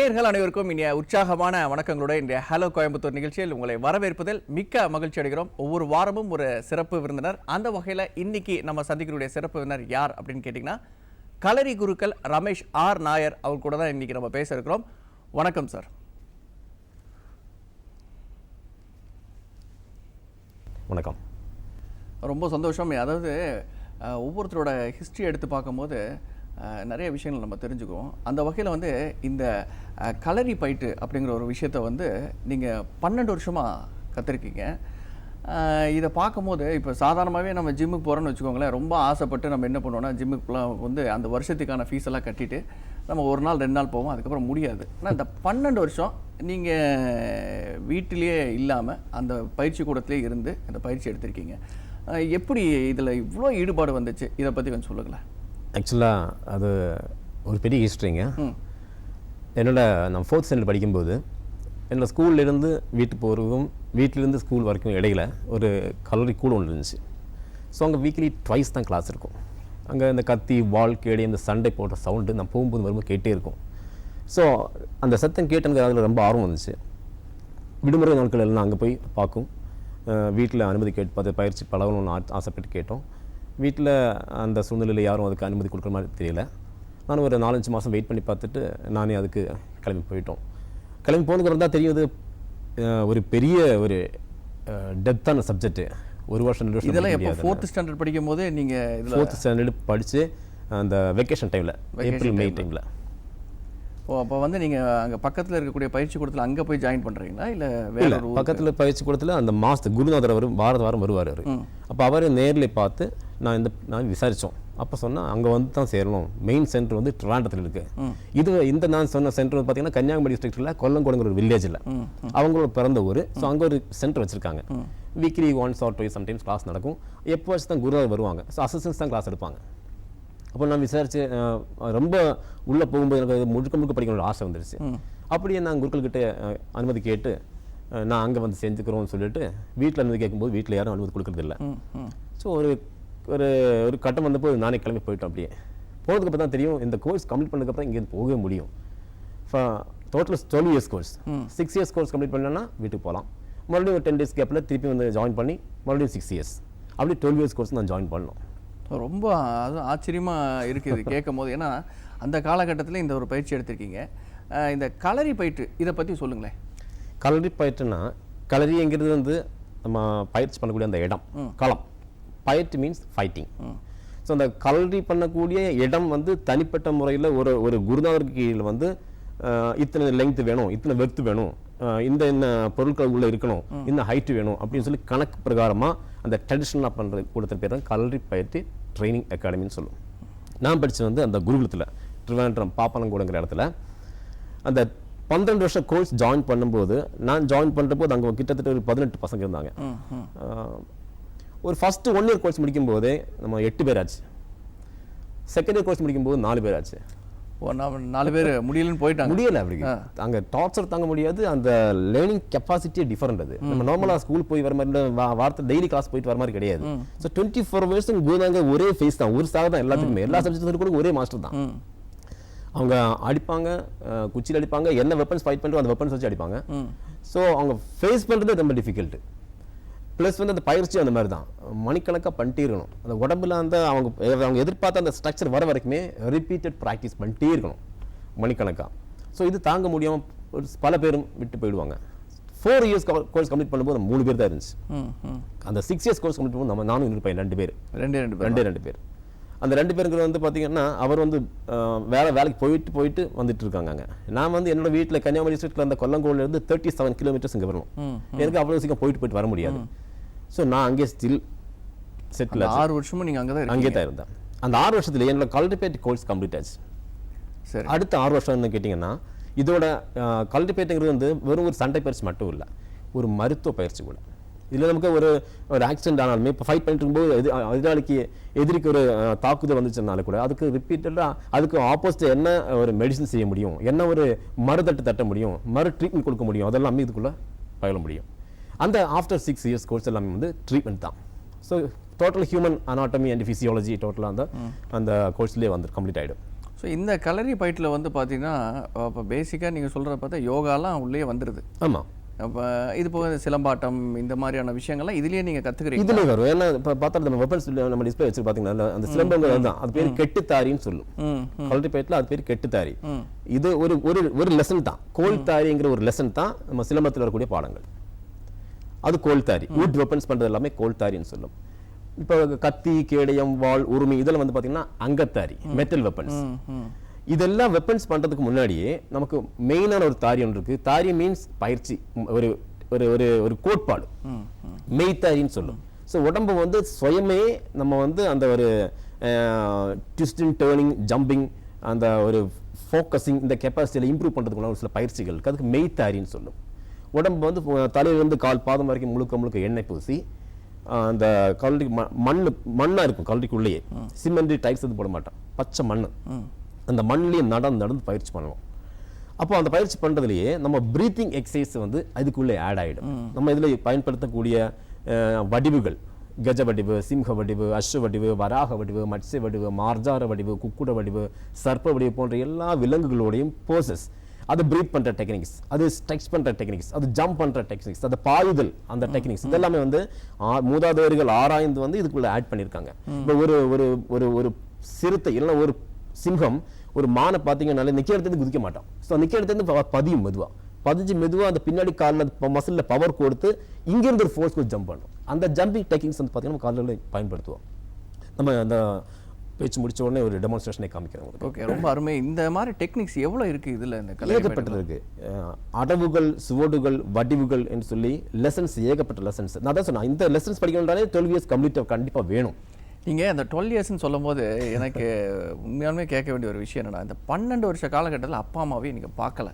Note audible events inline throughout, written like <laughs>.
நேயர்கள் அனைவருக்கும் இனிய உற்சாகமான வணக்கங்களோட இன்றைய ஹலோ கோயம்புத்தூர் நிகழ்ச்சியில் உங்களை வரவேற்பதில் மிக்க மகிழ்ச்சி அடைகிறோம். ஒவ்வொரு வாரமும் ஒரு சிறப்பு விருந்தினர். அந்த வகையில் இன்னைக்கு நம்ம சந்திக்கக்கூடிய சிறப்பு விருந்தினர் யார் அப்படின்னு கேட்டிங்கன்னா களரி குருக்கள் ரமேஷ் ஆர் நாயர் அவர் கூட தான் இன்னைக்கு நம்ம பேச இருக்கிறோம். வணக்கம் சார். வணக்கம். ரொம்ப சந்தோஷம். அதாவது ஒவ்வொருத்தரோட ஹிஸ்ட்ரி எடுத்து பார்க்கும்போது நிறைய விஷயங்கள் நம்ம தெரிஞ்சுக்குவோம். அந்த வகையில் வந்து இந்த கலரி பைட்டு பயிட்டு அப்படிங்கிற ஒரு விஷயத்த வந்து நீங்கள் பன்னெண்டு வருஷமாக கற்றுருக்கீங்க இதை பார்க்கும்போது இப்போ சாதாரணமாகவே நம்ம ஜிம்முக்கு போகிறோன்னு வச்சுக்கோங்களேன் ரொம்ப ஆசைப்பட்டு நம்ம என்ன பண்ணுவோம்னா ஜிம்முக்குலாம் வந்து அந்த வருஷத்துக்கான ஃபீஸ் எல்லாம் கட்டிட்டு நம்ம ஒரு நாள் ரெண்டு நாள் போவோம். அதுக்கப்புறம் முடியாது. ஆனால் இந்த பன்னெண்டு வருஷம் நீங்கள் வீட்டிலேயே இல்லாமல் அந்த பயிற்சி கூடத்துலேயே இருந்து அந்த பயிற்சி எடுத்திருக்கீங்க. எப்படி இதில் இவ்வளோ ஈடுபாடு வந்துச்சு? இதை பற்றி கொஞ்சம் சொல்லுங்களேன். ஆக்சுவலாக அது ஒரு பெரிய ஹிஸ்ட்ரிங்க என்னோட நான் ஃபோர்த் ஸ்டாண்டர்ட் படிக்கும்போது என்னோட ஸ்கூல்லேருந்து வீட்டுக்கு போகிறதுக்கும் வீட்டிலேருந்து ஸ்கூல் வரைக்கும் இடையில ஒரு கல்லூரி கூட ஒன்று இருந்துச்சு. ஸோ அங்கே வீக்லி ட்வைஸ் தான் கிளாஸ் இருக்கும். அங்கே இந்த கத்தி வால் கேடி இந்த சண்டை போடுற சவுண்டு நான் போகும்போது வரும்போது கேட்டே இருக்கும். ஸோ அந்த சத்தம் கேட்டு எனக்கு அதில் ரொம்ப ஆர்வம் வந்துச்சு. விடுமுறை நாட்கள் எல்லாம் அங்கே போய் பார்க்கும். வீட்டில் அனுமதி கேட்டு பார்த்து பயிற்சி பழகணும்னு ஆசைப்பட்டு கேட்டோம். வீட்டில் அந்த சூழ்நிலையில் யாரும் அதுக்கு அனுமதி கொடுக்குற மாதிரி தெரியல. நான் ஒரு நாலஞ்சு மாதம் வெயிட் பண்ணி பார்த்துட்டு நானே அதுக்கு கிளம்பி போயிட்டோம். கிளம்பி போனதுக்கு தான் அஹ், ஒரு பெரிய ஒரு டெப்த்தான சப்ஜெக்ட் ஒரு வருஷம் ரெண்டு வருஷம் இதெல்லாம் எப்போ? முடியாது. ஃபோர்த் ஸ்டாண்டர்ட் படிக்கும் போது நீங்கள் இதில் ஃபோர்த் ஸ்டாண்டர்டு படித்து அந்த வெக்கேஷன் டைமில் ஏப்ரல் மே டைமில் ஓ அப்போ வந்து நீங்கள் அங்கே பக்கத்தில் இருக்கக்கூடிய பயிற்சி கூடத்தில் அங்கே போய் ஜாயின் பண்ணுறீங்களா இல்லை வேற ஊருக்கு? பக்கத்தில் பயிற்சி கூடத்தில் அந்த மாதத்து குருநாதர் அவர் வார வாரம் வருவார் அவர். அப்போ அவர் நேரில் பார்த்து நான் இந்த நான் விசாரித்தோம் அப்போ சொன்னால் அங்கே வந்து தான் சேரணும். மெயின் சென்டர் வந்து ட்ரிவாண்டத்தில் இருக்கு. இது இந்த நான் சொன்ன சென்டர் வந்து பார்த்தீங்கன்னா கன்னியாகுமரி டிஸ்ட்ரிக்டில் கொல்லங்கோடுங்கிற ஒரு வில்லேஜில் அவங்களோட பிறந்த ஊர். ஸோ அங்கே ஒரு சென்டர் வச்சுருக்காங்க. Weekly once or twice sometimes class நடக்கும். எப்போ வச்சு தான் குருநாதர் வருவாங்க. ஸோ அசிஸ்டன்ஸ் தான் கிளாஸ் எடுப்பாங்க. அப்போ நான் அஹ், ரொம்ப உள்ளே போகும்போது எனக்கு முழுக்க முழுக்க படிக்கணும்னு ஆசை வந்துருச்சு. அப்படியே நான் குருக்கள்கிட்ட அனுமதி கேட்டு நான் அங்கே வந்து செஞ்சுக்கிறோம்னு சொல்லிட்டு வீட்டில் அனுமதி கேட்கும்போது வீட்டில் யாரும் அனுமதி கொடுக்கறது இல்லை ம் ம். ஸோ ஒரு ஒரு ஒரு கட்டம் வந்தப்போ நானே கிளம்பி போயிட்டோம் அப்படியே. போனதுக்கு அப்புறம் தான் தெரியும் இந்த கோர்ஸ் கம்ப்ளீட் பண்ணதுக்கப்புறம் இங்கேருந்து போகவே முடியும். Total twelve years course six years course complete பண்ணேன்னா வீட்டுக்கு போகலாம். மறுபடியும் ஒரு டென் டேஸ் கேப்பில் திருப்பி வந்து ஜாயின் பண்ணி மறுபடியும் சிக்ஸ் இயர்ஸ் அப்படி டுவெல் இயர்ஸ் கோர்ஸ் நான் ஜாயின் பண்ணோம். ரொம்ப அது ஆச்சரியமாக இருக்குது <laughs> கேட்கும் போது ஏன்னா அந்த காலகட்டத்தில் இந்த ஒரு பயிற்சி எடுத்திருக்கீங்க. இந்த களரி பயிற்று இதை பற்றி சொல்லுங்களேன். களரி பயிற்றுனா களரிங்கிறது வந்து நம்ம பயிற்சி பண்ணக்கூடிய அந்த இடம் களம். பயிற்று மீன்ஸ் ஃபைட்டிங் ஸோ அந்த களரி பண்ணக்கூடிய இடம் வந்து தனிப்பட்ட முறையில் ஒரு ஒரு குருநாதருக்கு கீழில் வந்து இத்தனை லெங்த் வேணும் இத்தனை வெர்த்து வேணும் இந்த என்ன பொருட்கள் உள்ள இருக்கணும் இந்த ஹைட் வேணும் அப்படின்னு சொல்லி கணக்கு பிரகாரமாக அந்த ட்ரெடிஷ்னலாக பண்ணுறது கொடுத்த பேர் தான் களரி பயிற்சி ட்ரைனிங் அகாடமின்னு சொல்லுவோம். நான் படிச்சது வந்து அந்த குருகுலத்தில் திருவேண்டரம் பாப்பனங்கூடங்கிற இடத்துல. அந்த பன்னெண்டு வருஷம் கோர்ஸ் ஜாயின் பண்ணும்போது நான் ஜாயின் பண்ணுறபோது அங்கே கிட்டத்தட்ட ஒரு பதினெட்டு பசங்க இருந்தாங்க. ஒரு ஃபஸ்ட்டு ஒன் இயர் கோர்ஸ் முடிக்கும் போதே நம்ம எட்டு பேர் ஆச்சு செகண்ட் இயர் கோர்ஸ் முடிக்கும் போது நாலு பேர் ஆச்சு நாலு பேர் முடியலன்னு போயிட்டாங்க. முடியல அப்படி அங்க டார்ச்சர் தாங்க முடியாது அந்த லேர்னிங் கெப்பாசிட்டியே டிஃபரெண்ட் அது. நம்ம நார்மலா ஸ்கூல் போய் வர மாதிரி வாரத்தை டெய்லி கிளாஸ் போயிட்டு வர மாதிரி கிடையாது. ஸோ டுவெண்ட்டி ஃபோர் ஹவர்ஸ் குருதாங்க ஒரே ஃபேஸ் தான். ஒரு சாக தான் எல்லாத்துக்குமே. எல்லா சப்ஜெக்ட்ஸும் கூட ஒரே மாஸ்டர் தான். அவங்க அடிப்பாங்க குச்சியில் அடிப்பாங்க என்ன வெப்பன்ஸ் ஃபைட் பண்ணுறோம் அந்த வெப்பன்ஸ் வச்சு அடிப்பாங்க. ஸோ அவங்க ஃபேஸ் பண்ணுறது ரொம்ப டிஃபிகல்ட் ப்ளஸ் வந்து அந்த பயிற்சி அந்த மாதிரி தான் மணிக்கணக்காக பண்ணிட்டே இருக்கணும் அந்த உடம்புல அந்த அவங்க அவங்க எதிர்பார்த்த அந்த ஸ்ட்ரக்சர் வர வரைக்குமே ரிப்பீட்டட் ப்ராக்டிஸ் பண்ணிட்டே இருக்கணும் மணிக்கணக்காக ஸோ இது தாங்க முடியாமல் பல பேரும் விட்டு போயிடுவாங்க. ஃபோர் இயர்ஸ் கோர்ஸ் கம்ப்ளீட் பண்ணும்போது மூணு பேர் தான் இருந்துச்சு அந்த சிக்ஸ் இயர்ஸ் கோர்ஸ் கம்ப்ளீட் பண்ணும்போது நம்ம நானும் இன்னொரு பையன் ரெண்டு பேர். ரெண்டே ரெண்டு ரெண்டே ரெண்டு பேர். அந்த ரெண்டு பேருக்கு வந்து பார்த்தீங்கன்னா அவர் வந்து வேலை வேலைக்கு போயிட்டு போயிட்டு வந்துட்டு இருக்காங்க அங்க. நான் வந்து என்னோட வீட்டில் கன்னியாகுமரி டிஸ்ட்ரிக்ட்ல அந்த கொல்லங்கோல்ல இருந்து தேர்ட்டி செவன் கிலோமீட்டர்ஸ் இங்கே வரணும். எனக்கு அவ்வளோ சீக்கிரம் போயிட்டு போயிட்டு வர முடியாது. ஸோ நான் அங்கே ஸ்டில் செட்டில் ஆறு வருஷமும் நீங்கள் அங்கே தான் அங்கே தான் இருந்தேன். அந்த ஆறு வருஷத்துல என்னோட கல்டிபேட் கோர்ஸ் கம்ப்ளீட் ஆச்சு. சரி. அடுத்த ஆறு வருஷம் என்ன கேட்டிங்கன்னா இதோட கல்டிபேட்டுங்கிறது வந்து வெறும் ஒரு சண்டை பயிற்சி மட்டும் இல்லை ஒரு மருத்துவ பயிற்சி கூட. இதில் நமக்கு ஒரு ஒரு ஆக்சிடென்ட் ஆனாலுமே இப்போ ஃபைட் பண்ணிட்டு இருக்கும்போது எதி எதிராளிக்கு எதிரிக்கு ஒரு தாக்குதல் வந்துச்சுனால கூட அதுக்கு ரிப்பீட்டடாக அதுக்கு ஆப்போசிட் என்ன ஒரு மெடிசன் செய்ய முடியும்? என்ன ஒரு மருந்தட்டு தட்ட முடியும்? மறு ட்ரீட்மெண்ட் கொடுக்க முடியும்? அதெல்லாமே இதுக்குள்ளே பயில முடியும். அந்த ஆஃப்டர் சிக்ஸ் இயர்ஸ் கோர்ஸ் எல்லாமே வந்து ட்ரீட்மெண்ட் தான். So total human anatomy and physiology டோட்டலாக அந்த அந்த கோர்ஸ்லேயே வந்து கம்ப்ளீட் ஆகிடும் ஸோ இந்த கலரி பயிட்டில் வந்து பார்த்தீங்கன்னா இப்போ பேசிக்காக நீங்கள் சொல்கிறத பார்த்தா யோகாலாம் உள்ளே வந்துடுது ஆமா. அப்போ இது போக சிலம்பாட்டம் இந்த மாதிரியான விஷயங்கள்லாம் இதுலேயே நீங்கள் கற்றுக்குறீங்க இதுல வரும். ஏன்னா இப்போ பார்த்தா நம்ம வெப்பன்ஸ் நம்ம டிஸ்பிளே வச்சு பார்த்தீங்கன்னா அந்த சிலம்பங்கள் தான் அது பேர் கெட்டுத்தாரின்னு சொல்லும். கலரி பயிட்டில் அது பேர் கெட்டுத்தாரி. இது ஒரு ஒரு ஒரு லெசன் தான். கோல்தாரிங்கிற ஒரு லெசன் தான் நம்ம சிலம்பத்தில் வரக்கூடிய பாடங்கள். அது கோல்தாரி. வுட் வெப்பன்ஸ் பண்றது எல்லாமே கோல்தாரின்னு சொல்லும். இப்போ கத்தி கேடயம் வாள் உருமி இதெல்லாம் வந்து பாத்தீங்கன்னா அங்கத்தாரி மெட்டல் வெப்பன்ஸ் இதெல்லாம் வெப்பன்ஸ் பண்றதுக்கு முன்னாடியே நமக்கு மெயினான ஒரு தாரி ஒன்று இருக்கு. தாரி மீன்ஸ் பயிற்சி. ஒரு ஒரு ஒரு ஒரு கோட்பாடு. மெய்த்தாரின்னு சொல்லும். ஸோ உடம்பு வந்து சுயமே நம்ம வந்து அந்த ஒரு ட்விஸ்டிங் டேர்னிங் ஜம்பிங் அந்த ஒரு ஃபோக்கஸிங் இந்த கெப்பாசிட்டியில் இம்ப்ரூவ் பண்ணுறதுக்குள்ள ஒரு சில பயிற்சிகள் அதுக்கு மெய்த்தாரின்னு சொல்லும். உடம்பு வந்து தலையிலிருந்து கால் பாதம் வரைக்கும் முழுக்க முழுக்க எண்ணெய் பூசி அந்த கல்லடி மண் மண்ணாக இருக்கும் கல்லடிக்குள்ளேயே சிமெண்ட் டைல்ஸ் எதுவும் போட மாட்டான் பச்சை மண் அந்த மண்ணிலேயே நடந்து நடந்து பயிற்சி பண்ணுவோம் அப்போ அந்த பயிற்சி பண்றதுலயே நம்ம பிரீத்திங் எக்ஸசைஸ் வந்து அதுக்குள்ளே ஆட் ஆயிடும். நம்ம இதுல பயன்படுத்தக்கூடிய வடிவுகள். கஜ வடிவு சிம்ஹ வடிவு அஸ்வ வடிவு வராக வடிவு மத்ஸ்ய வடிவு மார்ஜார வடிவு குக்குட வடிவு சர்ப்ப வடிவு போன்ற எல்லா விலங்குகளோடையும் போசஸ் அது பிரீத் பண்ற டெக்னிக்ஸ் அது ஸ்ட்ரெச் பண்ற டெக்னிக்ஸ் அது ஜம்ப் பண்ற டெக்னிக்ஸ் அது பாயுதல் அந்த டெக்னிக்ஸ் இதெல்லாமே வந்து மூதாதையர்கள் ஆராய்ந்து வந்து இதுக்குள்ள ஆட் பண்ணியிருக்காங்க. இப்போ ஒரு ஒரு ஒரு ஒரு சிறுத்தை இல்லைன்னா ஒரு சிங்கம் ஒரு மானை பார்த்தீங்கன்னாலே நிற்க இடத்துல குதிக்க மாட்டான். ஸோ நிற்க இடத்துல ப- பதியும் மெதுவா. பதிஞ்சு மெதுவா அந்த பின்னாடி காலில் மசிலில் பவர் கொடுத்து இங்கிருந்து ஒரு ஃபோர்ஸ் ஜம்ப் பண்ணும். அந்த ஜம்பிங் டெக்னிக்ஸ் வந்து பார்த்தீங்கன்னா காலில் பயன்படுத்துவோம். நம்ம அந்த பேச்சு முடிச்ச உடனே ஒரு டெமான்ஸ்ட்ரேஷனை காமிக்கிறேன் உங்களுக்கு. ஓகே ரொம்ப அருமை. இந்த மாதிரி டெக்னிக்ஸ் எவ்வளோ இருக்குது இதில் இந்த ஏகப்பட்டது இருக்கு. அஹ் அடவுகள் சுவடுகள் வடிவுகள் என்று சொல்லி லெசன்ஸ் ஏகப்பட்ட லெசன்ஸ் நான் தான் சொன்னேன் இந்த லெசன்ஸ் படிக்கணும்னாலே டுவெல் இயர்ஸ் கம்ப்ளீட் கண்டிப்பா வேணும். நீங்கள் அந்த டுவெல் இயர்ஸ்னு சொல்லும்போது எனக்கு உண்மையாலுமே கேட்க வேண்டிய ஒரு விஷயம் என்னன்னா இந்த பன்னெண்டு வருஷ காலகட்டத்தில் அப்பா அம்மாவையும் நீங்கள் பார்க்கல.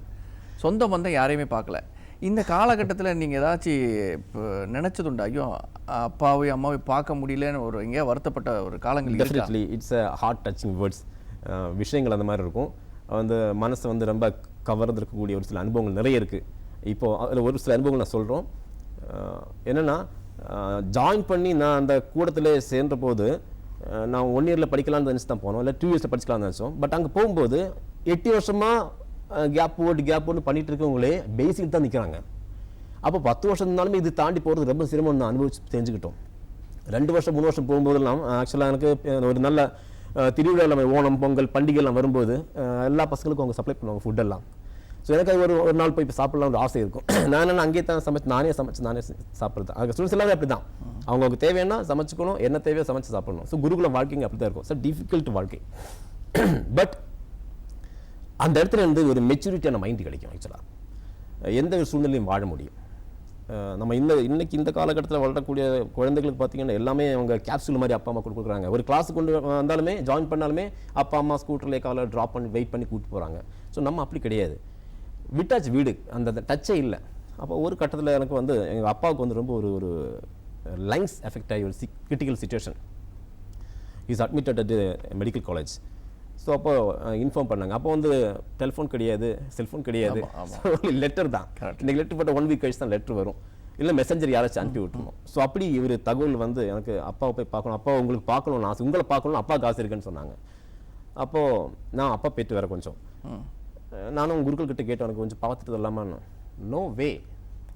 சொந்த பந்தம் யாரையுமே பார்க்கல. இந்த காலகட்டத்தில் நீங்கள் ஏதாச்சும் இப்போ நினச்சதுண்டா? ஐயோ அப்பாவையும் அம்மாவையும் பார்க்க முடியலன்னு ஒரு எங்கேயா வருத்தப்பட்ட ஒரு காலங்கள் definitely it's a heart touching words விஷயங்கள் அந்த மாதிரி இருக்கும். வந்து மனசை வந்து ரொம்ப கவர்ந்திருக்கக்கூடிய ஒரு சில அனுபவங்கள் நிறைய இருக்குது இப்போது அதில் ஒரு சில அனுபவங்கள் நான் சொல்கிறோம் என்னென்னா ஜாயின் பண்ணி நான் அந்த கூடத்தில் சேர்ந்த போது நான் ஒன் இயரில் படிக்கலாம்னு நினச்சி தான் போனோம். இல்லை டூ இயர்ஸில் படிக்கலாம்னு நினச்சோம். பட் அங்கே போகும்போது எட்டு வருஷமாக கேப் போட்டு கேப் போட்டு பண்ணிட்டு இருக்கவங்களே பேசிக் தான் நிற்கிறாங்க அப்போ பத்து வருஷம் இருந்தாலுமே இது தாண்டி போகிறது ரொம்ப சிரமம் நான் அனுபவிச்சு தெரிஞ்சுக்கிட்டோம். ரெண்டு வருஷம் மூணு வருஷம் போகும்போதெல்லாம் ஆக்சுவலாக எனக்கு ஒரு நல்ல திருவிழாவில் திருவிழா ஓணம் பொங்கல் பண்டிகைலாம் வரும்போது எல்லா பசங்களுக்கும் அவங்க சப்ளை பண்ணுவாங்க ஃபுட்டெல்லாம் ஸோ எனக்கு அது ஒரு ஒரு நாள் போய் இப்போ சாப்பிடலாம் ஒரு ஆசை இருக்கும். <clears throat> நான் என்ன அங்கேயே தான் சமைச்சு நானே சமைச்சு நானே சாப்பிட்றது. அங்கே அது ஸ்டூடெண்ட்ஸ் எல்லாமே அப்படி தான் அவங்களுக்கு தேவைன்னா சமைச்சுக்கணும் என்ன தேவையோ சமைச்சு சாப்பிடணும். ஸோ குருகுலம் வாழ்க்கைங்க அப்படி தான் இருக்கும். ஸோ டிஃபிகல்ட் வாழ்க்கை. <clears throat> பட் அந்த இடத்துல இருந்து ஒரு மெச்சூரிட்டியான மைண்ட் கிடைக்கும் ஆக்சுவலாக எந்த ஒரு சூழ்நிலையும் வாழ முடியும். நம்ம இந்த இன்றைக்கி இந்த காலகட்டத்தில் வளரக்கூடிய குழந்தைகளுக்கு பார்த்தீங்கன்னா எல்லாமே அவங்க கேப்சூல் மாதிரி அப்பா அம்மா கொடுக்குறாங்க. ஒரு கிளாஸ் கொண்டு வந்தாலுமே ஜாயின் பண்ணாலுமே அப்பா அம்மா ஸ்கூட்டர்லேயே காலை ட்ராப் பண்ணி வெயிட் பண்ணி கூப்பிட்டு போகிறாங்க ஸோ நம்ம அப்படி கிடையாது. விட்டாச்சு வீடு அந்த டச்சே இல்லை. அப்போ ஒரு கட்டத்தில் எனக்கு வந்து எங்கள் அப்பாவுக்கு வந்து ரொம்ப ஒரு ஒரு லங்ஸ் எஃபெக்ட் ஆகி ஒரு sick critical situation is admitted at medical college so அப்போ இன்ஃபார்ம் பண்ணாங்க. அப்போ வந்து டெலிஃபோன் கிடையாது செல்ஃபோன் கிடையாது. லெட்டர் தான். இன்னைக்கு லெட்டர் போட்ட ஒன் வீக் கழிச்சு தான் லெட்டர் வரும். இல்லை மெசஞ்சர் யாராச்சும் அனுப்பி விட்டுருணும் ஸோ அப்படி இவர் தகவல் வந்து எனக்கு அப்பாவை போய் பார்க்கணும். அப்பா உங்களுக்கு பார்க்கணும் ஆசை உங்களை பார்க்கணும் அப்பா காசு இருக்குன்னு சொன்னாங்க. அப்போது நான் அப்பா போயிட்டு வரேன் கொஞ்சம். நானும் குருக்கள் கிட்ட கேட்டேன் எனக்கு கொஞ்சம் பார்த்துட்டு வரலாமான்னு? நோ வே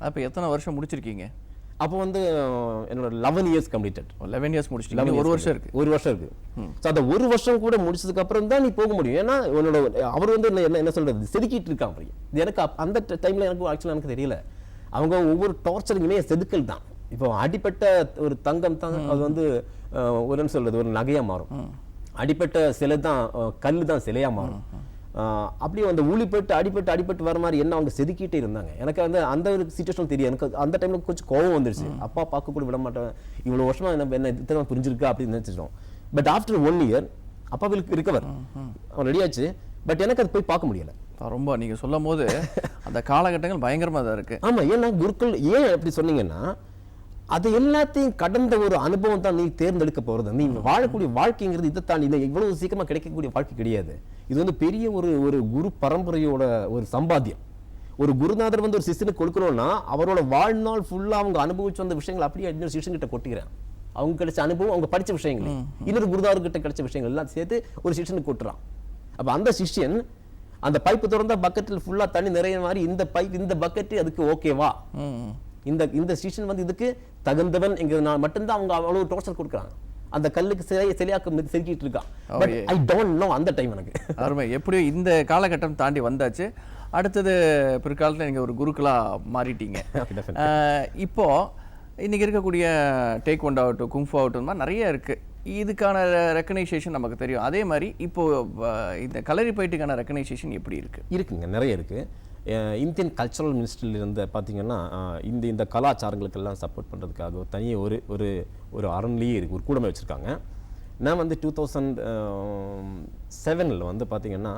அப்போ எத்தனை வருஷம் முடிச்சிருக்கீங்க? அப்போ வந்து என்னோட eleven years completed eleven years முடிச்சிட்டீங்க. ஒரு வருஷம் இருக்குது ஒரு வருஷம் இருக்கு. ஸோ அந்த ஒரு வருஷம் கூட முடிச்சதுக்கு அப்புறம் தான் நீ போக முடியும். ஏன்னா உன்னோட அவர் வந்து என்ன என்ன- சொல்றது? செதுக்கிட்டு இருக்கான் அப்படி இது எனக்கு அந்த டைம்ல எனக்கு ஆக்சுவலாக எனக்கு தெரியல. அவங்க ஒவ்வொரு டார்ச்சருக்குமே செதுக்கல் தான். இப்போ அடிப்பட்ட ஒரு தங்கம் தான் அது வந்து ஒரு என்ன சொல்றது? ஒரு நகையா மாறும். அடிப்பட்ட சிலை தான் கல் தான் சிலையா மாறும். அப்படியே அந்த ஊழிப்பட்டு அடிப்பட்டு அடிப்பட்டு வர மாதிரி என்ன அவங்க செதுக்கிட்டே இருந்தாங்க. எனக்கு வந்து அந்த ஒரு சுச்சுவேஷன் தெரியும். எனக்கு அந்த டைம்ல கொஞ்சம் கோவம் வந்துருச்சு. அப்பா பார்க்க கூட விட மாட்டேன் இவ்வளவு வருஷமா என்ன என்ன இத்தனை புரிஞ்சிருக்கா அப்படின்னு நினைச்சிட்டோம். பட் ஆஃப்டர் ஒன் இயர் அப்பா வில் ரிகவர் அவன் ரெடியாச்சு பட் எனக்கு அது போய் பார்க்க முடியல. ரொம்ப நீங்கள் சொல்லும் போது அந்த காலகட்டங்கள் பயங்கரமாக தான் இருக்குது ஆமா ஏன்னா குருக்கள் ஏன் அப்படி சொன்னீங்கன்னா அது எல்லாத்தையும் கடந்த ஒரு அனுபவம் தான் நீ தேர்ந்தெடுக்க போறது. நீ வாழக்கூடிய வாழ்க்கைங்கிறது இதை தாண்டி இது இவ்வளவு சீக்கிரமா கிடைக்கக்கூடிய வாழ்க்கை கிடையாது. இது வந்து பெரிய ஒரு ஒரு குரு பரம்பரையோட ஒரு சம்பாத்தியம். ஒரு குருநாதர் வந்து ஒரு சிஷ்யனுக்கு கொடுக்கணும்னா அவரோட வாழ்நாள் ஃபுல்லா அவங்க அனுபவிச்சு வந்த விஷயங்கள் அப்படியே இன்னொரு சிஷ்யன் கிட்ட கொட்டிக்கிறேன். அவங்க கிடைச்ச அனுபவம் அவங்க படிச்ச விஷயங்கள். இன்னொரு குருதார் கிட்ட கிடைச்ச விஷயங்கள் எல்லாம் சேர்த்து ஒரு சிஷ்யனுக்கு கொட்டுறான். அப்ப அந்த சிஷ்யன் அந்த பைப்பு திறந்தா பக்கெட்டில் ஃபுல்லா தண்ணி நிறைய மாதிரி இந்த பைப் இந்த பக்கெட் அதுக்கு ஓகேவா இந்த இந்த சிஷ்யன் வந்து இதுக்கு தகுந்தவன் என்கிறதுனால மட்டும்தான் அவங்க அவ்வளவு டோர்ச்சர் கொடுக்குறாங்க. அந்த கல்லுக்கு சிலையை சிலையாக்க செதுக்கிட்டு இருக்கான். பட் ஐ டோன்ட் நோ அந்த டைம் எனக்கு. <laughs> அருமை. எப்படியோ இந்த காலகட்டம் தாண்டி வந்தாச்சு. அடுத்தது பிற்காலத்தில் நீங்கள் ஒரு குருக்களா மாறிட்டீங்க. <laughs> Okay, definitely. ஆஹ் இப்போ இன்னைக்கு இருக்கக்கூடிய டேக் ஒன் ஆகட்டும் குங்ஃபு ஆகட்டும் மாதிரி நிறைய இருக்கு. இதுக்கான ரெக்கனைசேஷன் நமக்கு தெரியும். அதே மாதிரி இப்போ ஆஹ் இந்த கலரி பயிட்டுக்கான ரெக்கனைசேஷன் எப்படி இருக்கு? இருக்குங்க நிறைய இருக்கு. அஹ் இந்தியன் கல்ச்சரல் மினிஸ்ட்ரியில் இருந்து பார்த்தீங்கன்னா இந்த இந்த கலாச்சாரங்களுக்கெல்லாம் சப்போர்ட் பண்ணுறதுக்காக தனியே ஒரு ஒரு ஒரு அரண்லேயே இருக்கு ஒரு கூடமே வச்சுருக்காங்க. நான் வந்து டூ தௌசண்ட் செவனில் வந்து பார்த்தீங்கன்னா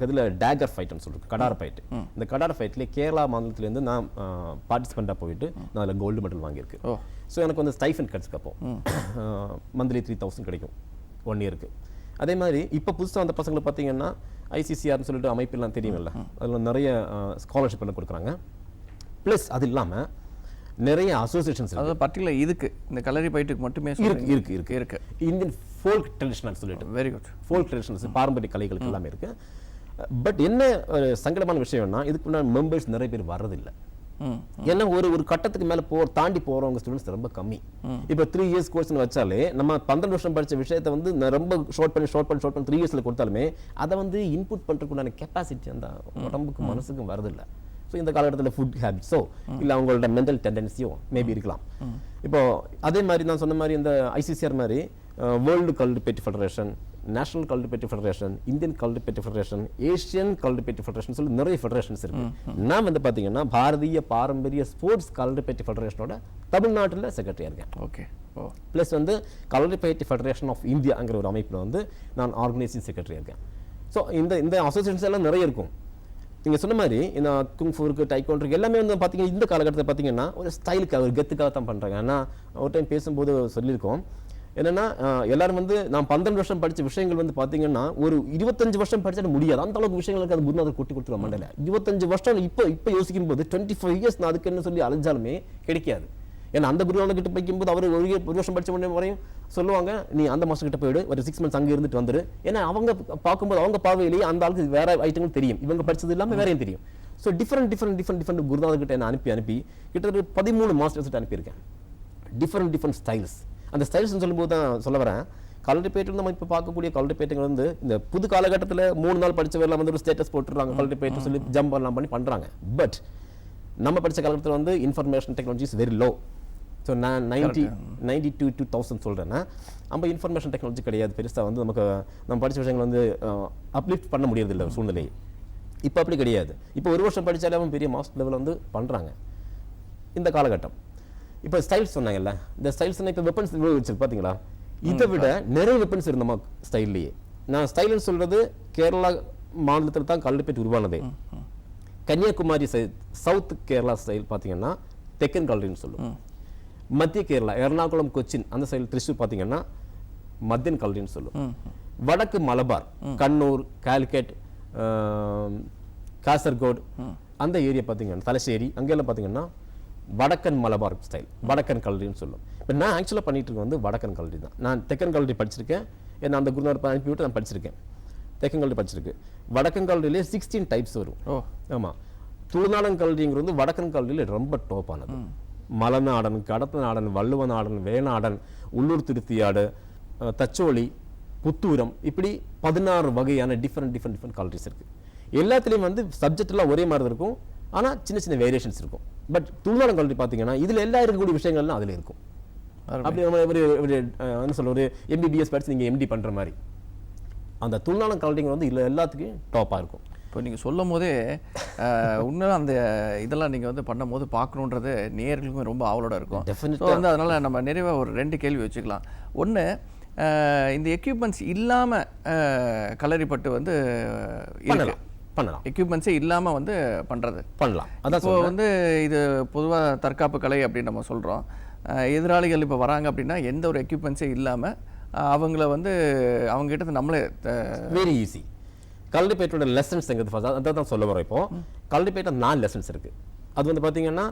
இதில் டேகர் ஃபைட்னு சொல்லிருக்கு கடார ஃபைட் இந்த கடார ஃபைட்லேயே கேரளா மாநிலத்திலேருந்து நான் பார்ட்டிசிபெண்ட்டாக போயிட்டு நான் அதில் கோல்டு மெடல் வாங்கியிருக்கேன் ஓ. ஸோ எனக்கு வந்து ஸ்டைஃபன் கிடச்சிக்கு அப்போ. மந்த்லி த்ரீ தௌசண்ட் கிடைக்கும் ஒன் இயருக்கு அதே மாதிரி இப்போ புதுசாக வந்த பசங்களை பார்த்தீங்கன்னா ஐசிசிஆர்னு சொல்லிட்டு அமைப்பெல்லாம் தெரியுமில்ல அதில் நிறைய ஸ்காலர்ஷிப் எல்லாம் கொடுக்குறாங்க. ப்ளஸ் அது இல்லாமல் நிறைய அசோசியேஷன்ஸ் அதாவது பர்டிகுலர் இதுக்கு. இந்த கலரி பயிட்டுக்கு மட்டுமே இருக்கு இருக்கு இருக்கு. இருக்கு. இந்தியன் ஃபோல்க் ட்ரெடிஷனல் சொல்லிட்டு. வெரி குட் ஃபோல்க் ட்ரெடிஷனல்ஸ் பாரம்பரிய கலைகளுக்கு எல்லாமே இருக்கு. பட் என்ன சங்கடமான விஷயம்னா இதுக்கு முன்னாடி மெம்பர்ஸ் நிறைய பேர் வர்றதில்லை. ஏன்னா ஒரு ஒரு கட்டத்துக்கு மேல போ தாண்டி போறவங்க ஸ்டூடெண்ட்ஸ் ரொம்ப கம்மி. இப்போ த்ரீ இயர்ஸ் கோர்ஸ்னு வச்சாலே நம்ம பன்னெண்டு வருஷம் படிச்ச விஷயத்தை வந்து நான் ரொம்ப ஷார்ட் பண்ணி ஷார்ட் பண்ணி ஷார்ட் பண்ணி த்ரீ இயர்ஸ்ல கொடுத்தாலுமே அதை வந்து இன்புட் பண்றதுக்குண்டான கெப்பாசிட்டி அந்த உடம்புக்கும் மனசுக்கும் வரதில்லை ஸோ இந்த காலகட்டத்தில் ஃபுட் ஹேபிட்ஸோ இல்லை அவங்களோட மென்டல் டெண்டன்சியோ மேபி இருக்கலாம். இப்போ அதே மாதிரி நான் சொன்ன மாதிரி இந்த ஐசிசிஆர் மாதிரி world Kalaripayattu federation national Kalaripayattu federation Indian Kalaripayattu federation Asian Kalaripayattu federation சொல்லி நிறைய ஃபெடரேஷன்ஸ் இருக்கு. நான் வந்து பார்த்தீங்கன்னா பாரதிய பாரம்பரிய ஸ்போர்ட்ஸ் கல்டிபேட்டிவ் ஃபெடரேஷனோட தமிழ்நாட்டில் செக்ரட்டரியாக இருக்கேன். ஓகே ஓ. ப்ளஸ் வந்து கல்டிபேட்டிவ் ஃபெடரேஷன் ஆஃப் இந்தியாங்கிற ஒரு அமைப்பில் வந்து நான் ஆர்கனைசிங் செக்ரட்டரியாக இருக்கேன். ஸோ இந்த இந்த அசோசியேஷன்ஸ் எல்லாம் நிறைய இருக்கும். நீங்க சொன்ன மாதிரி இந்த குங்ஃபு இருக்கு டைக்கோன் இருக்கு எல்லாமே வந்து பார்த்தீங்கன்னா இந்த காலகட்டத்தில் பார்த்தீங்கன்னா ஒரு ஸ்டைலுக்காக ஒரு கெத்துக்காக தான் பண்றாங்க. ஏன்னா ஒரு டைம் பேசும்போது சொல்லியிருக்கோம் என்னன்னா எல்லாரும் வந்து நான் பன்னெண்டு வருஷம் படிச்ச விஷயங்கள் வந்து பார்த்தீங்கன்னா ஒரு இருபத்தஞ்சு வருஷம் படிச்சா முடியாது. அந்த அளவுக்கு விஷயங்களுக்கு அது குருநாதர் கொட்டி கொடுத்துருவா மண்டல இருபத்தஞ்சு வருஷம் இப்போ இப்போ யோசிக்கும் போது டுவெண்ட்டி ஃபைவ் இயர்ஸ் நான் அதுக்கு என்ன சொல்லி அலைஞ்சாலுமே கிடைக்காது. ஏன்னா அந்த குருநாதர் கிட்ட படிக்கும்போது அவர் ஒரு ஒரு வருஷம் படிச்ச உடனே வரையும் சொல்லுவாங்க நீ அந்த மாஸ்டர் கிட்ட போயிடு. ஒரு சிக்ஸ் மந்த்ஸ் அங்கே இருந்துட்டு வந்துரு. ஏன்னா அவங்க பார்க்கும்போது அவங்க பார்வையிலேயே அந்த ஆளுக்கு வேற ஐட்டங்கள் தெரியும். இவங்க படித்தது இல்லாமல் வேறையும் தெரியும். So different different different different குருநாதர் கிட்ட என்ன அனுப்பி அனுப்பி கிட்டத்தட்ட பதிமூணு மாஸ்டர்ஸ் கிட்ட அனுப்பியிருக்கேன். டிஃப்ரெண்ட் டிஃப்ரெண்ட் ஸ்டைல்ஸ் அந்த ஸ்டைல்ஸ் சொல்லும்போது தான் சொல்ல வரேன். கல்டிபேட்டில் நம்ம இப்போ பார்க்கக்கூடிய கல்டிபேட்டுங்க வந்து இந்த புது காலகட்டத்தில் மூணு நாள் படிச்சவரெல்லாம் வந்து ஒரு ஸ்டேட்டஸ் போட்டுறாங்க கல்டிபேட் சொல்லி ஜம்ப் எல்லாம் பண்ணி பண்றாங்க. பட் நம்ம படிச்ச காலகட்டத்தில் வந்து information technology is very low so நான் ninety ninety two two thousand சொல்கிறேன்னா நம்ம இன்ஃபர்மேஷன் டெக்னாலஜி கிடையாது. பெருசாக வந்து நமக்கு நம்ம படிச்ச விஷயங்கள் வந்து அப்லிஃப்ட் பண்ண முடியறதில்ல சூழ்நிலை இப்போ அப்படி கிடையாது. இப்போ ஒரு வருஷம் படிச்சாலே அவன் பெரிய மாஸ்டர் லெவல் வந்து பண்ணுறாங்க இந்த காலகட்டம். இப்போ ஸ்டைல்ஸ் சொன்னாங்கல்ல இந்த ஸ்டைல்ஸ் இப்போ வெப்பன்ஸ் வச்சு பார்த்தீங்களா இதை விட நிறைய வெப்பன்ஸ் இருக்கு நம்ம ஸ்டைல்லையே நான் ஸ்டைல்னு சொல்றது கேரளா மாநிலத்தில் தான் கல்லுப்பேட்டு உருவானதே. Kanyakumari side south Kerala style பார்த்தீங்கன்னா தெக்கன் கல்ரின்னு சொல்லுவோம். மத்திய கேரளா எர்ணாகுளம் கொச்சின் அந்த சைடு திருச்சூர் பார்த்தீங்கன்னா மத்தியன் கல்ரின்னு சொல்லுவோம். வடக்கு மலபார் கண்ணூர் காலிக்கட் ஆம், காசர்கோடு அந்த ஏரியா பார்த்தீங்கன்னா தலசேரி அங்கெல்லாம் பார்த்தீங்கன்னா வடக்கன் மலபார் ஸ்டைல் வடக்கன் கல்ரின்னு சொல்லும். இப்போ நான் ஆக்சுவலாக பண்ணிட்டு இருக்க வந்து வடக்கன் கல்ரி தான். நான் தெக்கன் கல்ரி படிச்சிருக்கேன். ஏன்னா அந்த குருநார் அனுப்பி விட்டு நான் படிச்சிருக்கேன். தெக்கன் கல்ரி படிச்சிருக்கு. வடக்கன் கல்ரியிலே சிக்ஸ்டீன் டைப்ஸ் வரும். ஓ. ஆமா. துளுநாடன் கல்விங்கிறது வந்து வடக்கன் கல்வியில் ரொம்ப டோப்பானது மலநாடன் கடத்தநாடன் வள்ளுவநாடன் வேணாடன் உள்ளூர் திருத்தியாடு அஹ், தச்சோழி புத்தூரம் இப்படி பதினாறு வகையான டிஃப்ரெண்ட் டிஃப்ரெண்ட் டிஃப்ரெண்ட் கல்ரிஸ் இருக்கு. எல்லாத்துலேயும் வந்து சப்ஜெக்ட் எல்லாம் ஒரே மாதிரி இருக்கும். ஆனா சின்ன சின்ன வேரியேஷன்ஸ் இருக்கும். பட் துளுநாடன் கல்வி பார்த்தீங்கன்னா இதுல எல்லா இருக்கக்கூடிய விஷயங்கள்லாம் அதுல இருக்கும். அப்படி நம்ம ஒரு என்ன சொல்ல ஒரு எம்பிபிஎஸ் படிச்சு நீங்க எம்டி பண்ற மாதிரி. அந்த துளுநாடன் கல்விங்க வந்து இதுல எல்லாத்துக்கும் டாப்பா இருக்கும். இப்போ நீங்கள் சொல்லும் போதே அஹ், உண்மையில அந்த இதெல்லாம் நீங்கள் வந்து பண்ணும்போது பார்க்கணுன்றது நேயர்களுக்கும் ரொம்ப ஆவலோட இருக்கும். ஸோ வந்து அதனால் நம்ம நிறைவாக ஒரு ரெண்டு கேள்வி வச்சுக்கலாம். ஒன்று இந்த எக்யூப்மெண்ட்ஸ் இல்லாமல் கலரிப்பட்டு வந்து இருக்கு பண்ணலாம். எக்யூப்மெண்ட்ஸே இல்லாமல் வந்து பண்ணுறது பண்ணலாம். அதான் இப்போ வந்து இது பொதுவாக தற்காப்பு கலை அப்படின்னு நம்ம சொல்கிறோம் எதிராளிகள் இப்போ வராங்க அப்படின்னா எந்த ஒரு எக்யூப்மெண்ட்ஸே இல்லாமல் அவங்கள வந்து அவங்க கிட்ட நம்மளே வெரி ஈஸி கல்டிபேட்டோட லெசன்ஸ் எங்கிறது ஃபர்ஸ்ட் அதை தான் சொல்ல வரோம் இப்போ. கல்டிபேட்டர் நாலு லெசன்ஸ் இருக்கு. அது வந்து பார்த்தீங்கன்னா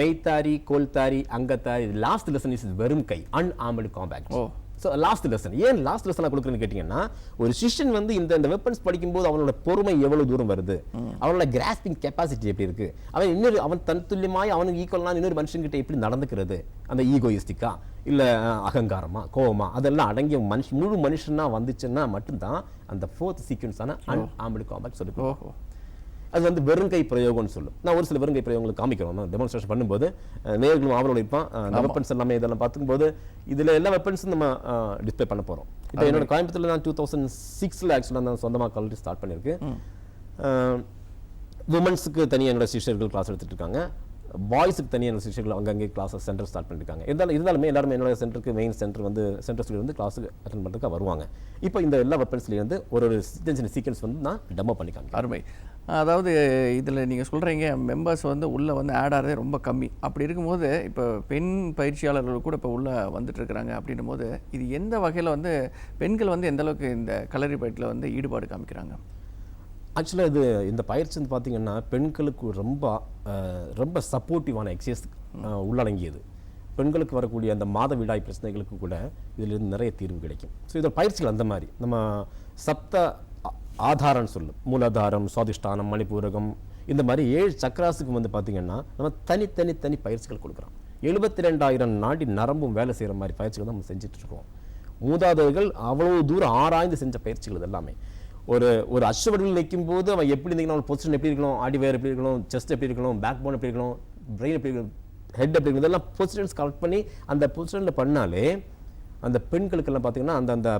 மெய்த்தாரி கோல்தாரி அங்கத்தாரி லாஸ்ட் லெசன் இஸ் வெறும் கை. அன்ஆர்மடு காம்பேக்ட் ஓ. ஸோ லாஸ்ட் லெசன் ஏன் லாஸ்ட் லெசனாக கொடுக்குறேன்னு கேட்டிங்கன்னா ஒரு சிஷ்யன் வந்து இந்த இந்த வெப்பன்ஸ் படிக்கும்போது அவனோட பொறுமை எவ்வளவு தூரம் வருது? அவனோட கிராஸ்பிங் கெப்பாசிட்டி எப்படி இருக்கு? அவன் இன்னொரு அவன் தன்துல்லியமாய் அவனுக்கு ஈக்குவலான இன்னொரு மனுஷன்கிட்ட எப்படி நடந்துக்கிறது? அந்த ஈகோயிஸ்டிக்கா இல்ல அகங்காரமா? கோவமா? அதெல்லாம் அடங்கிய மனுஷ முழு மனுஷனா வந்துச்சுன்னா மட்டும்தான் அந்த ஃபோர்த் சீக்வன்ஸான அன் ஆர்மடு காம்பேக்ட் சொல்லி ஓஹோ. அது வந்து வெறுங்கை பிரயோகம்னு சொல்லும். நான் ஒரு சில வெறுங்கை பிரயோகங்களை காமிக்கிறோம் நான் டெமான்ஸ்ட்ரேஷன் பண்ணும்போது நேர்களும் ஆவலோட இருப்பான் வெப்பன்ஸ் எல்லாமே இதெல்லாம் பார்க்கும்போது இதுல எல்லா வெப்பன்ஸும் நம்ம டிஸ்ப்ளே பண்ண போறோம். இப்போ என்னோட கோயம்புத்தூர்ல நான் டூ தௌசண்ட் சிக்ஸில் ஆக்சுவலாக நான் சொந்தமாக கல்லூரி ஸ்டார்ட் பண்ணியிருக்கு. உமன்ஸுக்கு தனியாக என்னோட சிஷர்கள் கிளாஸ் எடுத்துட்டு இருக்காங்க. பாய்ஸுக்கு தனியாக என்னோட சிஷர்கள் அங்கங்கே கிளாஸ் சென்டர் ஸ்டார்ட் பண்ணிருக்காங்க இருந்தாலும் இருந்தாலுமே எல்லாருமே என்னோட சென்டருக்கு மெயின் சென்டர் வந்து சென்டர்ஸ்ல இருந்து கிளாஸுக்கு அட்டன் பண்ணுறதுக்கு வருவாங்க. இப்போ இந்த எல்லா வெப்பன்ஸ்லேயும் வந்து ஒரு ஒரு சின்ன சின்ன சீக்வன்ஸ் வந்து நான் டெமோ பண்ணி காமிக்கிறேன். அருமை. அதாவது இதில் நீங்கள் சொல்கிறீங்க மெம்பர்ஸ் வந்து உள்ளே வந்து ஆட் ஆகிறதே ரொம்ப கம்மி. அப்படி இருக்கும்போது இப்போ பெண் பயிற்சியாளர்கள் கூட இப்போ உள்ளே வந்துட்டுருக்குறாங்க அப்படின்னும் போது இது எந்த வகையில் வந்து பெண்கள் வந்து எந்தளவுக்கு இந்த கலரி பயிற்சியில் வந்து ஈடுபாடு காமிக்கிறாங்க? ஆக்சுவலாக இது இந்த பயிற்சி வந்து பார்த்தீங்கன்னா பெண்களுக்கு ரொம்ப ரொம்ப சப்போர்ட்டிவான எக்ஸசைஸ் உள்ளடங்கியது. பெண்களுக்கு வரக்கூடிய அந்த மாதவிடாய் பிரச்சனைகளுக்கு கூட இதிலிருந்து நிறைய தீர்வு கிடைக்கும். ஸோ இதில் பயிற்சிகள் அந்த மாதிரி. நம்ம சப்த ஆதாரம்னு சொல்லும் மூலாதாரம் சுவாதிஷ்டானம் மணிப்பூரகம். இந்த மாதிரி ஏழு சக்கராசுக்கு வந்து பார்த்தீங்கன்னா நம்ம தனித்தனி தனி பயிற்சிகள் கொடுக்குறோம். எழுபத்தி ரெண்டாயிரம் நாடி நரம்பும் வேலை செய்கிற மாதிரி பயிற்சிகள் தான் நம்ம செஞ்சிட்ருக்கோம் இருக்கோம். மூதாதையர்கள் அவ்வளோ தூரம் ஆராய்ந்து செஞ்ச பயிற்சிகள் இது எல்லாமே. ஒரு ஒரு அஸ்வடில் நிற்கும் போது அவன் எப்படி இருந்தீங்கன்னா பொசிஷன் எப்படி இருக்கணும் ஆடி வேர் எப்படி இருக்கணும் செஸ்ட் எப்படி இருக்கணும் பேக் போன் எப்படி இருக்கணும் பிரெயின் எப்படி இருக்கணும் ஹெட் எப்படி இருக்கணும் இதெல்லாம் பொசிஷன்ஸ் கலெக்ட் பண்ணி அந்த பொசிஷனில் பண்ணாலே அந்த பெண்களுக்கெல்லாம் பார்த்திங்கன்னா அந்த அந்த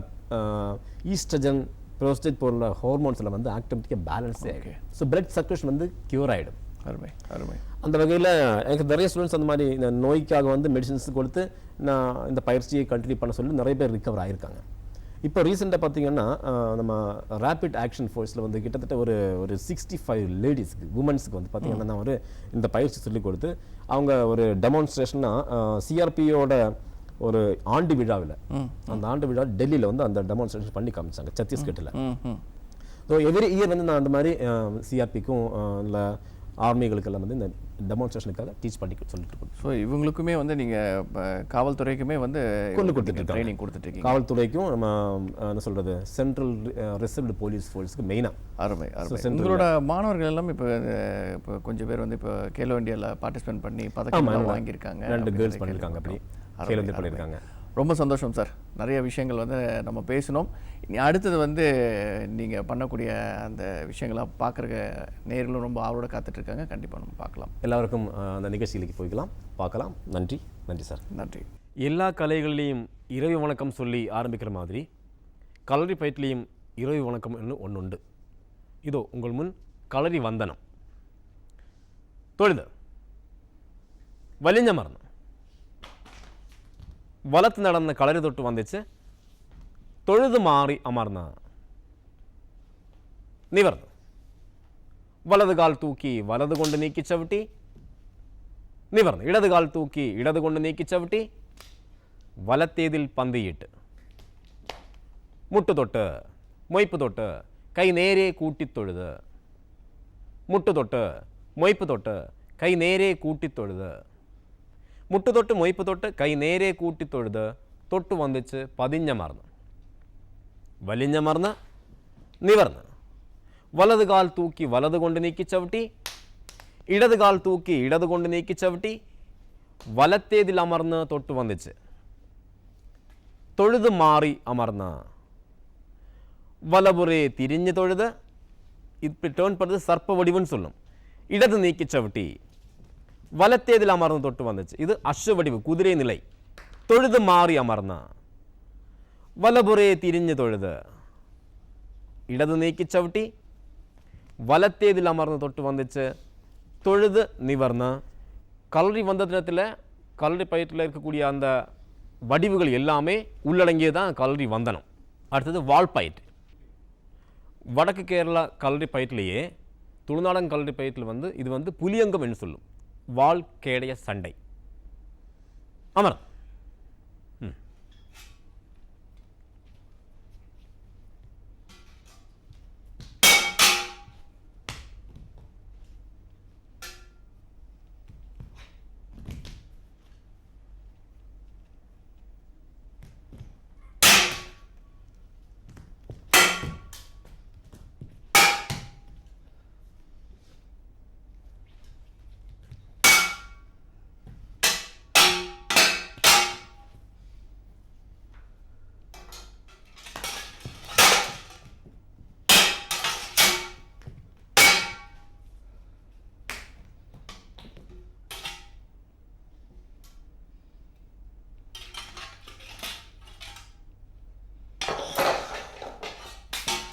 ஈஸ்ட்ரஜன் ப்ரோஸ்டேட் போன்ற ஹார்மோன்ஸில் வந்து ஆட்டோமேட்டிக்காக பேலன்ஸ் ஆகிடும் ஸோ பிளட் சர்க்குலேஷன் வந்து கியூர் ஆகிடும் அருமை அருமை. அந்த வகையில் எனக்கு நிறைய ஸ்டூடெண்ட்ஸ் அந்த மாதிரி இந்த நோய்க்காக வந்து மெடிசின்ஸ் கொடுத்து நான் இந்த பயிற்சியை கண்டினியூ பண்ண சொல்லி நிறைய பேர் ரிகவர் ஆயிருக்காங்க. இப்போ ரீசெண்டாக பார்த்தீங்கன்னா நம்ம ரேபிட் ஆக்ஷன் ஃபோர்ஸில் வந்து கிட்டத்தட்ட ஒரு ஒரு சிக்ஸ்டி ஃபைவ் லேடிஸ்க்கு உமன்ஸுக்கு வந்து பார்த்தீங்கன்னா நான் ஒரு இந்த பயிற்சி சொல்லி கொடுத்து அவங்க ஒரு டெமான்ஸ்ட்ரேஷனாக சிஆர்பியோட ஒரு ஆண்டு விழாவில். அந்த ஆண்டு விழா டெல்லியில் வந்து அந்த டெமான்ஸ்ட்ரேஷன் பண்ணி காமிச்சாங்க சத்தீஸ்கட்டில். ஸோ எவ்ரி இயர் வந்து நான் அந்த மாதிரி சிஆர்பிக்கும் இல்லை ஆர்மிகளுக்கெல்லாம் வந்து இந்த டெமான்ஸ்ட்ரேஷனுக்காக டீச் பண்ணி சொல்லிட்டு இருக்கோம். ஸோ இவங்களுக்குமே வந்து நீங்கள் காவல்துறைக்குமே வந்து கொண்டு கொடுத்துட்டு. ட்ரைனிங் கொடுத்துட்ருக்கீங்க காவல்துறைக்கும் நம்ம என்ன சொல்றது சென்ட்ரல் ரிசர்வ்டு போலீஸ் ஃபோர்ஸ்க்கு மெயினாக அருமை அருமை. உங்களோட மாணவர்கள் எல்லாம் இப்போ இப்போ கொஞ்சம் பேர் வந்து இப்போ கேலோ இந்தியாவில் பார்ட்டிசிபேட் பண்ணி பதக்கம் வாங்கியிருக்காங்க ரெண்டு கேர்ள்ஸ் பண்ணியிருக்காங்க அப்படி. கேள்விப்பட்டோம். கேள்வி அருமை, அருமை. பண்ணியிருக்காங்க ரொம்ப சந்தோஷம் சார் நிறைய விஷயங்கள் வந்து நம்ம பேசினோம் இனி அடுத்தது வந்து நீங்கள் பண்ணக்கூடிய அந்த விஷயங்களை பார்க்குற நேர்களும் ரொம்ப ஆர்வலோட காத்துட்டு இருக்காங்க கண்டிப்பாக நம்ம பார்க்கலாம் எல்லாருக்கும் அஹ், அந்த நிகழ்ச்சிகளுக்கு போய்க்கலாம் பார்க்கலாம் நன்றி நன்றி சார் நன்றி எல்லா கலைகள்லையும் இரவு வணக்கம் சொல்லி ஆரம்பிக்கிற மாதிரி கலரி பயிற்சிலையும் இரவு வணக்கம் ஒன்று உண்டு இதோ உங்கள் முன் களரி வந்தனம் தொழுது വലിഞ്ഞ മറന്നു വലത്ത് നടന്ന് കളരി തൊട്ട് വന്നിച്ച് തൊഴുത് മാറി അമർന്ന. നിവർന്നു. വലത് കാൽ തൂക്കി വലത് കൊണ്ട് നീക്കി ചവിട്ടി. നിവർന്നു. ഇടത് കാൽ തൂക്കി ഇടത് കൊണ്ട് നീക്കി ചവിട്ടി. വലത്തേതിൽ പന്തിയിട്ട്. മുട്ടുതൊട്ട് മൊയ്പ്പ് തൊട്ട് കൈ നേരെ കൂട്ടിത്തൊഴുത്. മുട്ടുതൊട്ട് മൊയ്പ്പ് തൊട്ട് കൈ നേരെ കൂട്ടിത്തൊഴുത്. മുട്ടുതൊട്ട് മൊയ്പ്പ് തൊട്ട് കൈ നേരെ കൂട്ടി തൊഴുത് തൊട്ട് വന്നിച്ച് പതിഞ്ഞമർന്ന് വലിഞ്ഞമർന്ന് നിവർന്ന്. വലത് കാൽ തൂക്കി വലത് കൊണ്ട് നീക്കി ചവിട്ടി ഇടത് കാൽ തൂക്കി ഇടത് കൊണ്ട് നീക്കി ചവിട്ടി വലത്തേതിൽ അമർന്ന് തൊട്ട് വന്നിച്ച് തൊഴുത് മാറി അമർന്ന്. വലപുറയെ തിരിഞ്ഞ് തൊഴുത് ഇപ്പം ടേൺ പറഞ്ഞത് സർപ്പ വടിവൻ ചൊല്ലും ഇടത് നീക്കി ചവിട്ടി വലത്തേതിൽ അമർന്ന് തൊട്ട് വന്നിച്ച് ഇത് അശ്വവടിവ് குதிரை நிலை. தொழுது மாறி അമർന്ന വലപുറയെ തിരിഞ്ഞ് தொழுது. இடது நீக்கி ചവിട്ടി வலத்தேதில் അമർന്ന് தொட்டு வந்துச்சு. தொழுது நிவர்னா வந்த வந்ததினத்தில் கலரி பயிற்றில் இருக்கக்கூடிய அந்த வடிவுகள் எல்லாமே உள்ளடங்கிய தான் கலரி வந்தனம். அடுத்தது வால்பயிற்று வடக்கு கேரளா கலரி பயிற்றிலேயே துளுநாடன் கலரி பயிற்றில் வந்து இது வந்து புலியங்கம் என்று சொல்லும். வாழ்க்கையுடைய சண்டை. அமர்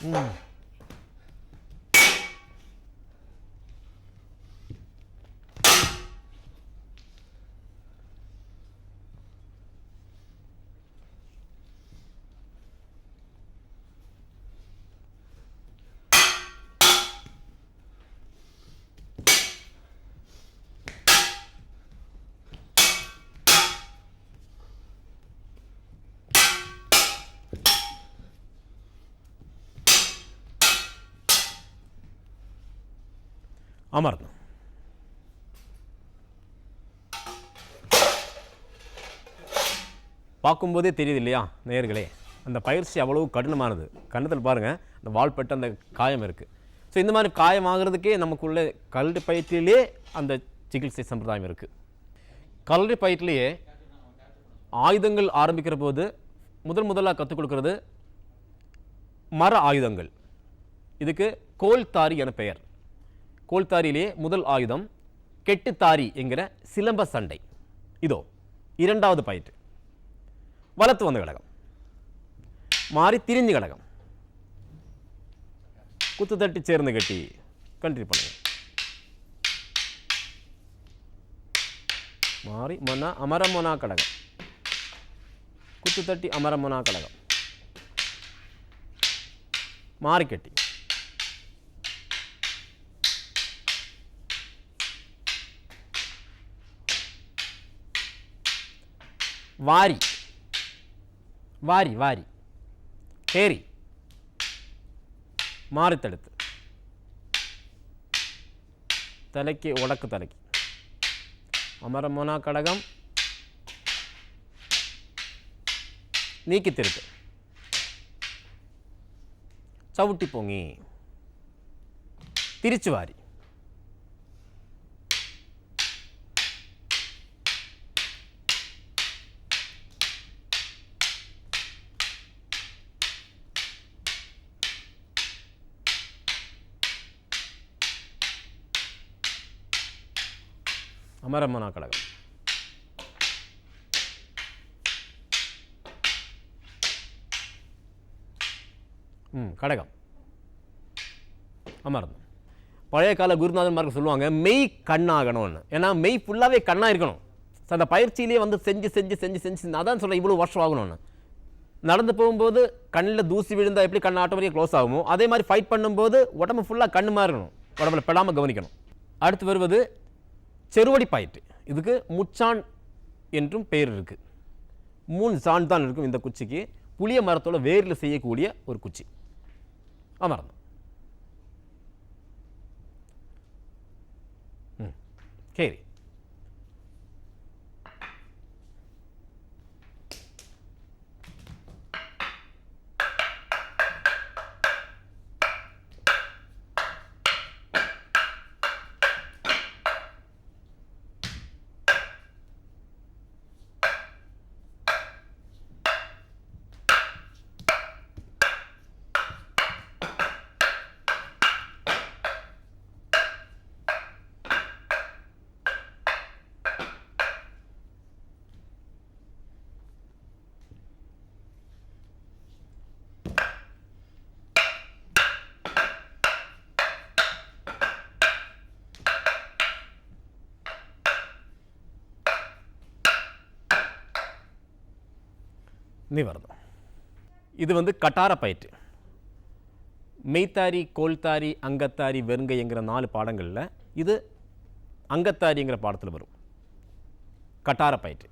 Mm. അമർന്നു பார்க்கும்போதே தெரியுது இல்லையா நேர்களே அந்த பயிற்சி அவ்வளவு கடினமானது. கண்ணத்தில் பாருங்கள் அந்த வால்பட்டு அந்த காயம் இருக்குது ஸோ இந்த மாதிரி காயம் ஆகிறதுக்கே நமக்குள்ள கல்வி பயிற்சியிலே அந்த சிகிச்சை சம்பிரதாயம் இருக்குது கல்வி பயிற்சிலேயே ஆயுதங்கள் ஆரம்பிக்கிற போது முதல் முதலாக கற்றுக் கொடுக்கறது மர ஆயுதங்கள். இதுக்கு கோல் தாரி என பெயர். கோல்தாரியிலே முதல் ஆயுதம் கெட்டுத்தாரி என்கிற சிலம்ப சண்டை. இதோ இரண்டாவது பயிற்று. வலத்து வந்த கழகம். மாறி திரிஞ்சு கழகம். குத்து தட்டி சேர்ந்து கட்டி கண்ட்ரி பண்ணுங்க மாறி மொனா அமரமொனா கழகம். குத்து தட்டி அமரமொனா கழகம். மாறி கட்டி. வாரி வாரி வாரி ஹேரி மாறுத்தடுத்து தலைக்கு உடக்கு தலைக்கு அமரமோனா கடகம் நீக்கி திருட்டு சவுட்டி பொங்கி திரிச்சு கழகம் கடகம் ம் கடகம். அமர்ந்தம் பழைய கால குருநாதன்மார்கள் சொல்லுவாங்க மெய் கண்ணாகணும்னு. ஏன்னா மெய் ஃபுல்லாகவே கண்ணாக இருக்கணும். So, அந்த பயிற்சியிலே வந்து செஞ்சு செஞ்சு செஞ்சு செஞ்சு அதான் சொல்கிறேன் இவ்வளோ வருஷம் ஆகணும்னு. நடந்து போகும்போது கண்ணில் தூசி விழுந்தால் எப்படி கண் ஆட்டோமேட்டிக்காக க்ளோஸ் ஆகுமோ? அதே மாதிரி ஃபைட் பண்ணும்போது உடம்பு ஃபுல்லாக கண்ணு மாதிரி இருக்கணும் உடம்புல பெடாமல் கவனிக்கணும். அடுத்து வருவது செருவடி பயிற்று இதுக்கு முச்சான் என்றும் பெயர் இருக்குது மூணு சான் தான் இருக்கும் இந்த குச்சிக்கு. புளிய மரத்தோட வேரில் செய்யக்கூடிய ஒரு குச்சி. அமர்ந்தம் ம். சரி நிவர்தம். இது வந்து கட்டார பயிற்று மெய்த்தாரி கோல்தாரி அங்கத்தாரி வெறுங்கைங்கிற நாலு பாடங்களில் இது அங்கத்தாரிங்கிற பாடத்தில் வரும். கட்டார பயிற்று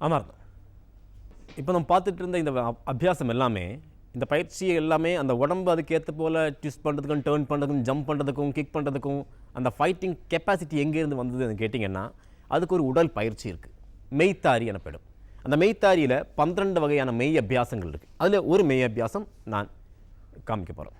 ஆமாம் இப்போ நம்ம பார்த்துட்டு இருந்த இந்த அபியாசம் எல்லாமே இந்த பயிற்சி எல்லாமே அந்த உடம்பு அதுக்கேற்ற போல் ட்விஸ்ட் பண்ணுறதுக்கும் டேர்ன் பண்ணுறதுக்கும் ஜம்ப் பண்ணுறதுக்கும் கிக் பண்ணுறதுக்கும் அந்த ஃபைட்டிங் கெப்பாசிட்டி எங்கேருந்து வந்ததுன்னு கேட்டிங்கன்னா அதுக்கு ஒரு உடல் பயிற்சி இருக்குது மெய்த்தாரி எனப்படும். அந்த மெய்த்தாரியில் பன்னிரெண்டு வகையான மெய் அபியாசங்கள் இருக்குது அதில் ஒரு மெய் அபியாசம் நான் காமிக்க போகிறேன்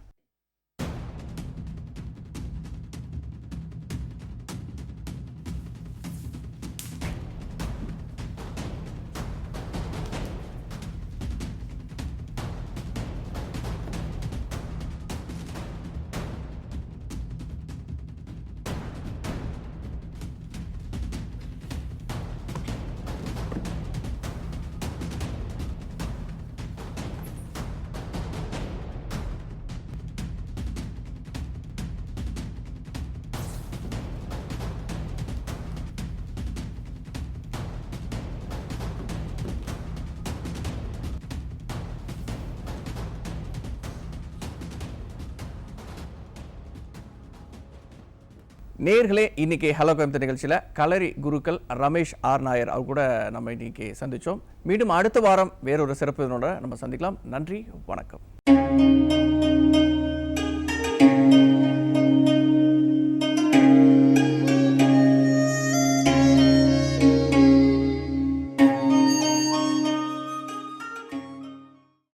நேர்களே இன்னைக்கு ஹலோ கோயம்புத்தூர் நிகழ்ச்சியில் கலரி குருக்கள் ரமேஷ் ஆர் நாயர் அவர் கூட நம்ம இன்னைக்கு சந்தித்தோம் மீண்டும் அடுத்த வாரம் வேறொரு சிறப்பு இதனோட நம்ம சந்திக்கலாம். நன்றி வணக்கம்.